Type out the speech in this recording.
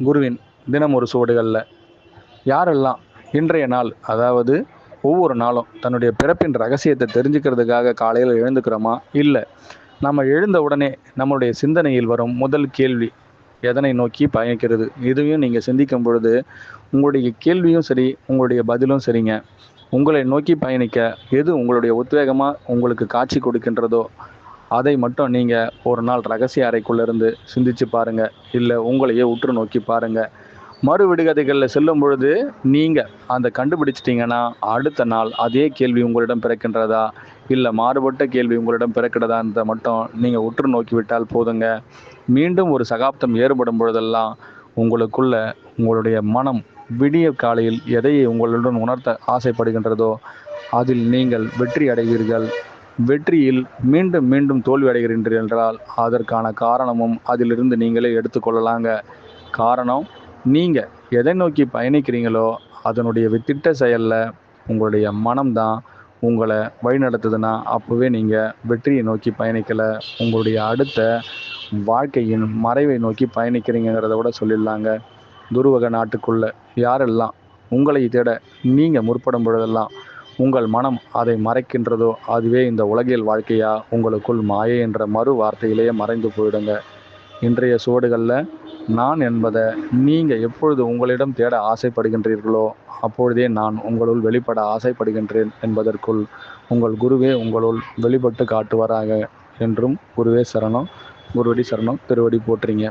குருவின் தினம் ஒரு சுவடுகளில். யாரெல்லாம் இன்றைய நாள் அதாவது ஒவ்வொரு நாளும் தன்னுடைய பிறப்பின் ரகசியத்தை தெரிஞ்சுக்கிறதுக்காக காலையில் எழுந்துக்கிறோமா? இல்லை நம்ம எழுந்த உடனே நம்மளுடைய சிந்தனையில் வரும் முதல் கேள்வி எதனை நோக்கி பயணிக்கிறது? இதையும் நீங்கள் சிந்திக்கும் பொழுது உங்களுடைய கேள்வியும் சரி உங்களுடைய பதிலும் சரிங்க. உங்களை நோக்கி பயணிக்க எது உங்களுடைய உத்வேகமாக உங்களுக்கு காட்சி கொடுக்கின்றதோ அதை மட்டும் நீங்கள் ஒரு நாள் ரகசிய அறைக்குள்ளேருந்து சிந்திச்சு பாருங்கள் இல்லை உங்களையே உற்று நோக்கி பாருங்கள் மறு விடுகதைகளில் செல்லும் பொழுது நீங்கள் அந்த கண்டுபிடிச்சிட்டிங்கன்னா அடுத்த நாள் அதே கேள்வி உங்களிடம் பிறக்கின்றதா? இல்லை மாறுபட்ட கேள்வி உங்களிடம் பிறக்கிறதான்றதை மட்டும் நீங்கள் உற்று நோக்கி விட்டால் போதுங்க. மீண்டும் ஒரு சகாப்தம் ஏற்படும் பொழுதெல்லாம் உங்களுக்குள்ள உங்களுடைய மனம் விடிய காலையில் எதை உங்களுடன் உணர்த்த ஆசைப்படுகின்றதோ அதில் நீங்கள் வெற்றி அடைவீர்கள். வெற்றியில் மீண்டும் மீண்டும் தோல்வி அடைகிறீர்கள் என்றால் அதற்கான காரணமும் அதிலிருந்து நீங்களே எடுத்துக்கொள்ளலாங்க. காரணம் நீங்கள் எதை நோக்கி பயணிக்கிறீங்களோ அதனுடைய வித்திட்ட செயலில் உங்களுடைய மனம்தான் உங்களை வழிநடத்துதுன்னா அப்போவே நீங்கள் வெற்றியை நோக்கி பயணிக்கலை உங்களுடைய அடுத்த வாழ்க்கையின் மறைவை நோக்கி பயணிக்கிறீங்கிறத விட சொல்லிடலாங்க. துருவக நாட்டுக்குள்ளே யாரெல்லாம் உங்களை தேட நீங்கள் முற்படும் பொழுதெல்லாம் உங்கள் மனம் அதை மறைக்கின்றதோ அதுவே இந்த உலகியல் வாழ்க்கையா? உங்களுக்குள் மாயை என்ற மறு வார்த்தையிலேயே மறைந்து போயிடுங்க. இன்றைய சுவடுகளில் நான் என்பதை நீங்கள் எப்பொழுது உங்களிடம் தேட ஆசைப்படுகின்றீர்களோ அப்பொழுதே நான் உங்களுள் வெளிப்பட ஆசைப்படுகின்றேன் என்பதற்குள் உங்கள் குருவே உங்களுள் வெளிப்பட்டு காட்டுவாராக என்றும் குருவே சரணம் குருவடி சரணம் திருவடி போற்றீங்க.